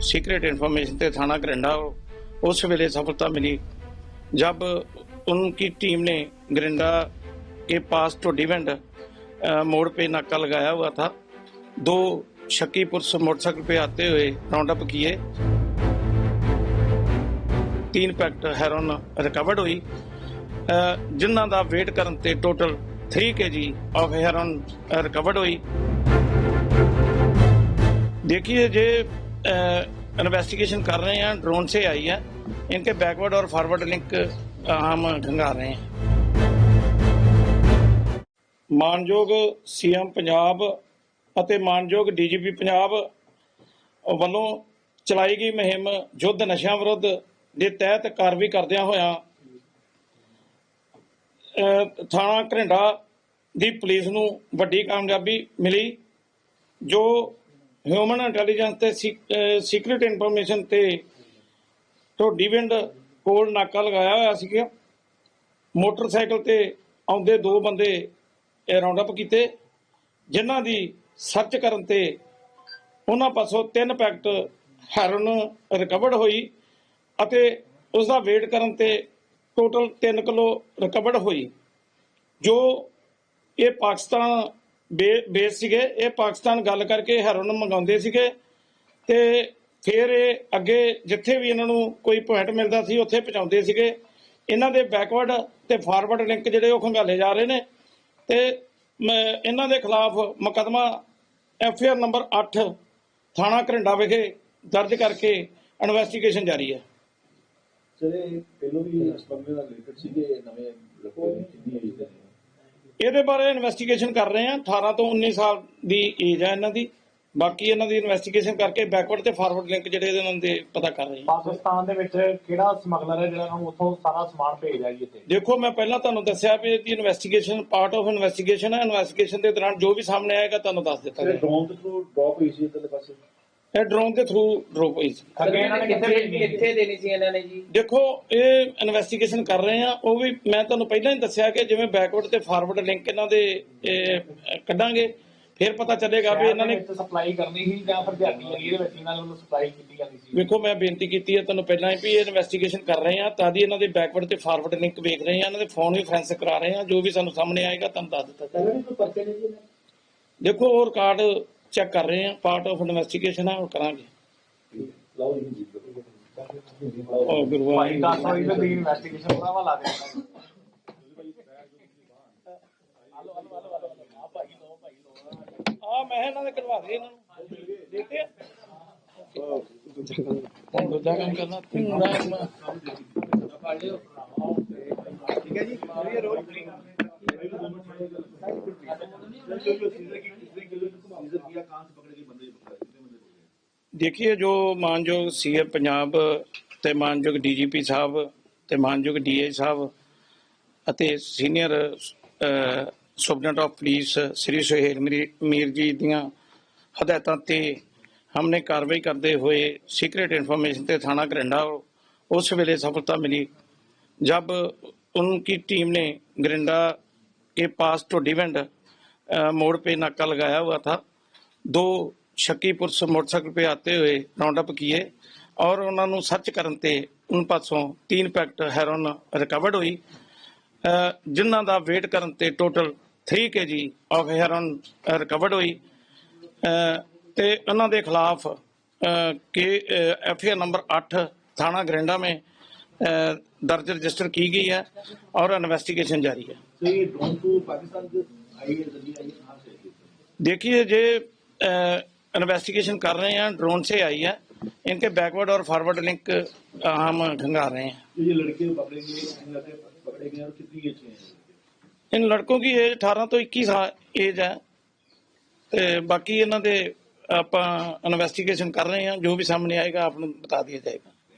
Secret information थे थाना गरिंडा उस वेले सफलता मिली जब उनकी टीम ने गरिंडा के पास टोडीवंड अ, मोड़ पे नाका लगाया हुआ था दो शक्की पुरुष मोटरसाइकिल पे आते हुए राउंड अप किए तीन पैकेट ਹੈਰੋਨ ਰਿਕਵਰਡ ਹੋਈ ਅ, ਜਿਨ੍ਹਾਂ ਦਾ ਵੇਟ ਕਰਨ ਤੇ total 3 kg of heroin recovered ਹੋਈ देखिए जे इन्वेस्टिगेशन कर रहे हैं ड्रोन से आई है इनके बैकवर्ड और फॉरवर्ड लिंक अ, हम खंगा रहे हैं ਮਾਨਯੋਗ ਸੀਐਮ ਪੰਜਾਬ ਅਤੇ ਮਾਨਯੋਗ ਡੀਜੀਪੀ ਪੰਜਾਬ ਵੱਲੋਂ ਚਲਾਈ ਗਈ ਮੁਹਿੰਮ ਯੁੱਧ ਨਸ਼ਿਆਂ ਵਿਰੁੱਧ ਦੇ ਤਹਿਤ ਕਾਰਵਾਈ ਕਰਦਿਆਂ ਹੋਇਆਂ ਅ, ਥਾਣਾ ਘਰਿੰਡਾ ਦੀ ਪੁਲਿਸ ਨੂੰ ਵੱਡੀ ਕਾਮਯਾਬੀ ਮਿਲੀ ਜੋ ਹਿਊਮਨ ਇੰਟੈਲੀਜੈਂਸ ਤੇ ਸੀਕ੍ਰੀਟ ਇਨਫੋਰਮੇਸ਼ਨ ਤੇ ਢੋਡੀ ਪਿੰਡ ਕੋਲ ਨਾਕਾ ਲਗਾਇਆ ਹੋਇਆ ਸੀਗਾ ਮੋਟਰਸਾਈਕਲ ਤੇ ਆਉਂਦੇ ਦੋ ਬੰਦੇ ਇਹ ਰਾਉਂਡ ਅਪ ਕੀਤੇ, ਜਿਨ੍ਹਾਂ ਦੀ ਸਰਚ ਕਰਨ ਤੇ ਉਹਨਾਂ ਪਾਸੋਂ ਤਿੰਨ ਪੈਕਟ ਹੈਰੋਨ ਰਿਕਵਰਡ ਹੋਈ ਅਤੇ ਉਸ ਦਾ ਵੇਟ ਕਰਨ ਤੇ ਟੋਟਲ 3 ਕਿਲੋ ਰਿਕਵਰਡ ਹੋਈ, ਜੋ ਇਹ ਪਾਕਿਸਤਾਨ ਬੇਸ ਸੀਗੇ, ਇਹ ਪਾਕਿਸਤਾਨ ਗੱਲ ਕਰਕੇ ਹੈਰੋਨ ਮੰਗਾਉਂਦੇ ਸੀਗੇ ਤੇ ਫਿਰ ਇਹ ਅੱਗੇ ਜਿੱਥੇ ਵੀ ਇਹਨਾਂ ਨੂੰ ਕੋਈ ਪੁਆਇੰਟ ਮਿਲਦਾ ਸੀ, ਉੱਥੇ ਪਹੁੰਚਾਉਂਦੇ ਸੀਗੇ। ਇਹਨਾਂ ਦੇ ਬੈਕਵਰਡ ਤੇ ਫਾਰਵਰਡ ਲਿੰਕ ਜਿਹੜੇ ਉਹ ਖੰਗਾਲੇ ਜਾ ਰਹੇ ਨੇ ਤੇ ਇਹਨਾਂ ਦੇ ਖਿਲਾਫ ਮੁਕਦਮਾ ਐਫ ਆਰ ਨੰਬਰ 8 ਥਾਣਾ ਘਰਿੰਡਾ ਵਿਖੇ ਦਰਜ ਕਰਕੇ ਇਨਵੈਸਟੀਗੇਸ਼ਨ ਜਾਰੀ ਹੈ। ਸਰ, ਇਹ ਪਹਿਲੋਂ ਵੀ ਹਸਪਤਾਲ ਨਾਲ ਰਿਲੇਟਡ ਸੀਗੇ, ਨਵੇਂ ਲੋਕਾਂ ਦੀ ਕਿੰਨੀ ਏਜ ਦੇ ਨੇ ਇਹਦੇ ਬਾਰੇ ਇਨਵੈਸਟੀਗੇਸ਼ਨ ਕਰ ਰਹੇ ਹਾਂ। 18 ਤੋਂ 19 ਸਾਲ ਦੀ ਏਜ ਹੈ ਇਹਨਾਂ ਦੀ। ਬਾਕੀ ਇਹਨਾਂ ਦੀ ਇਨਵੈਸਟੀਗੇਸ਼ਨ ਕਰਕੇ ਬੈਕਵਰਡ ਤੇ ਫਾਰਵਰਡ ਲਿੰਕ ਜਿਹੜੇ ਇਹਨਾਂ ਦੇ ਪਤਾ ਕਰ ਰਹੇ ਹਾਂ। ਪਾਕਿਸਤਾਨ ਦੇ ਵਿੱਚ ਕਿਹੜਾ ਸਮਗਲਰ ਹੈ ਜਿਹੜਾ ਨੂੰ ਉੱਥੋਂ ਸਾਰਾ ਸਮਾਨ ਭੇਜਦਾ ਜੀ ਇੱਥੇ? ਦੇਖੋ ਮੈਂ ਪਹਿਲਾਂ ਤੁਹਾਨੂੰ ਦੱਸਿਆ ਵੀ ਇਹਦੀ ਇਨਵੈਸਟੀਗੇਸ਼ਨ ਪਾਰਟ ਆਫ ਇਨਵੈਸਟੀਗੇਸ਼ਨ ਹੈ ਇਨਵੈਸਟੀਗੇਸ਼ਨ ਦੇ ਦੌਰਾਨ ਜੋ ਵੀ ਸਾਹਮਣੇ ਆਏਗਾ ਤੁਹਾਨੂੰ ਦੱਸ ਦਿੱਤਾ ਜਾਏਗਾ। ਡਰੋਨ ਥਰੂ ਡ੍ਰੌਪ ਹੋਈ ਸੀ ਇੱਧਰਲੇ ਪਾਸੇ। ਇਹ ਡਰੋਨ ਦੇ ਥਰੂ ਡ੍ਰੋਪ ਹੋਈ ਸੀ। ਅੱਗੇ ਇਹਨਾਂ ਨੇ ਕਿੱਥੇ ਭੇਜਣੀ? ਕਿੱਥੇ ਦੇਣੀ ਸੀ ਇਹਨਾਂ ਨੇ ਜੀ? ਦੇਖੋ ਇਹ ਇਨਵੈਸਟੀਗੇਸ਼ਨ ਕਰ ਰਹੇ ਆ। ਉਹ ਵੀ ਮੈਂ ਤੁਹਾਨੂੰ ਪਹਿਲਾਂ ਹੀ ਦੱਸਿਆ ਕਿ ਜਿਵੇਂ ਬੈਕਵਰਡ ਤੇ ਫਾਰਵਰਡ ਲਿੰਕ ਇਹਨਾਂ ਦੇ ਇਹ, ਕੱਢਾਂਗੇ ਫਿਰ ਪਤਾ ਚੱਲੇਗਾ ਵੀ ਇਹਨਾਂ ਨੇ ਸਪਲਾਈ ਕਰਨੀ ਸੀ ਜਾਂ ਫਿਰ ਦਿਹਾੜੀ ਏਰੀਆ ਦੇ ਵਿੱਚ ਇਹਨਾਂ ਵੱਲੋਂ ਸਪਲਾਈ ਕੀਤੀ ਜਾਂਦੀ ਸੀ। ਵੇਖੋ ਮੈਂ ਬੇਨਤੀ ਕੀਤੀ ਹੈ ਤੁਹਾਨੂੰ ਪਹਿਲਾਂ ਹੀ ਵੀ ਇਹ ਇਨਵੈਸਟੀਗੇਸ਼ਨ ਕਰ ਰਹੇ ਆ ਤਾਂ ਦੀ ਇਹਨਾਂ ਦੇ ਬੈਕਵਰਡ ਤੇ ਫਾਰਵਰਡ ਲਿੰਕ ਵੇਖ ਰਹੇ ਆ ਇਹਨਾਂ ਦੇ ਫੋਨ ਵੀ ਫੋਰੈਂਸਿਕ ਕਰਾ ਰਹੇ ਆ ਜੋ ਵੀ ਸਾਨੂੰ ਸਾਹਮਣੇ ਆਏਗਾ ਤੁਹਾਨੂੰ ਦੱਸ ਦਿੱਤਾ ਜਾਏਗਾ। ਪਹਿਲਾਂ ਵੀ ਕੋਈ ਪਰਚੇ ਨਹੀਂ ਜੀ ਦੇਖੋ ਉਹ ਰਿਕਾਰਡ ਚੈੱਕ ਕਰ ਰਹੇ ਆ ਪਾਰਟ ਆਫ ਇਨਵੈਸਟੀਗੇਸ਼ਨ ਆ ਉਹ ਕਰਾਂਗੇ। ਦੂਜਾ ਕੰਮ ਕਰਨਾ ਠੀਕ ਹੈ ਜੀ ਰੋਲ ਫ੍ਰੀ किया कहां से पकड़े गए बंदे पकड़े कितने बंदे पकड़े ਦੇਖੀਏ ਜੋ ਮਾਨਯੋਗ ਸੀਐਮ ਪੰਜਾਬ ਤੇ ਮਾਨਯੋਗ ਡੀਜੀਪੀ ਸਾਹਿਬ ਤੇ ਮਾਨਯੋਗ ਡੀਆਈ ਸਾਹਿਬ ਅਤੇ senior superintendent of police Shri Suhail Mir- Mir ji ਦੀਆਂ ਹਦਾਇਤਾਂ ਤੇ हमने कार्रवाई करते हुए सीक्रेट इन्फॉर्मेशन ਤੇ थाना गरिंडा उस वेले सफलता मिली जब उनकी टीम ने गरिंडा के पास टोडीवंड अ, मोड़ पे नाका लगाया हुआ था दो ਸ਼ੱਕੀ ਪੁਰਸ਼ ਮੋਟਰਸਾਈਕਲ पे आते हुए राउंड अप किए और ਉਹਨਾਂ ਨੂੰ ਸਰਚ ਕਰਨ ਤੇ ਉਹਨਾਂ ਪਾਸੋਂ ਤਿੰਨ ਪੈਕਟ ਹੈਰੋਨ ਰਿਕਵਰਡ ਹੋਈ ਅ, ਜਿਨ੍ਹਾਂ ਦਾ ਵੇਟ ਕਰਨ ਤੇ total 3 kg of heroin recovered ਹੋਈ ਅ, ਤੇ ਉਹਨਾਂ ਦੇ ਖਿਲਾਫ ਕੇ एफ आई नंबर 8 थाना गरिंडा में अ, दर्ज रजिस्टर की गई है और इन्वेस्टिगेशन जारी है तो ये ड्रोन तो पाकिस्तान के आई है जरिए आई है कहां से आई है देखिए जे इन्वेस्टिगेशन कर रहे हैं ड्रोन से आई है इनके बैकवर्ड और फॉरवर्ड लिंक अ, हम खंगा रहे हैं तो ये लड़के पकड़े गए इन लड़के पकड़े गए और कितनी एज के हैं इन लड़कों की एज 18 ਤੋਂ 21 ਸਾਲ ਏਜ ਹੈ ਤੇ ਬਾਕੀ ਇਹਨਾਂ ਦੇ ਆਪਾਂ ਇਨਵੈਸਟੀਗੇਸ਼ਨ ਕਰ ਰਹੇ ਹਾਂ ਜੋ ਵੀ ਸਾਹਮਣੇ ਆਏਗਾ ਆਪ ਨੂੰ ਬਤਾ ਦਿਆ ਜਾਏਗਾ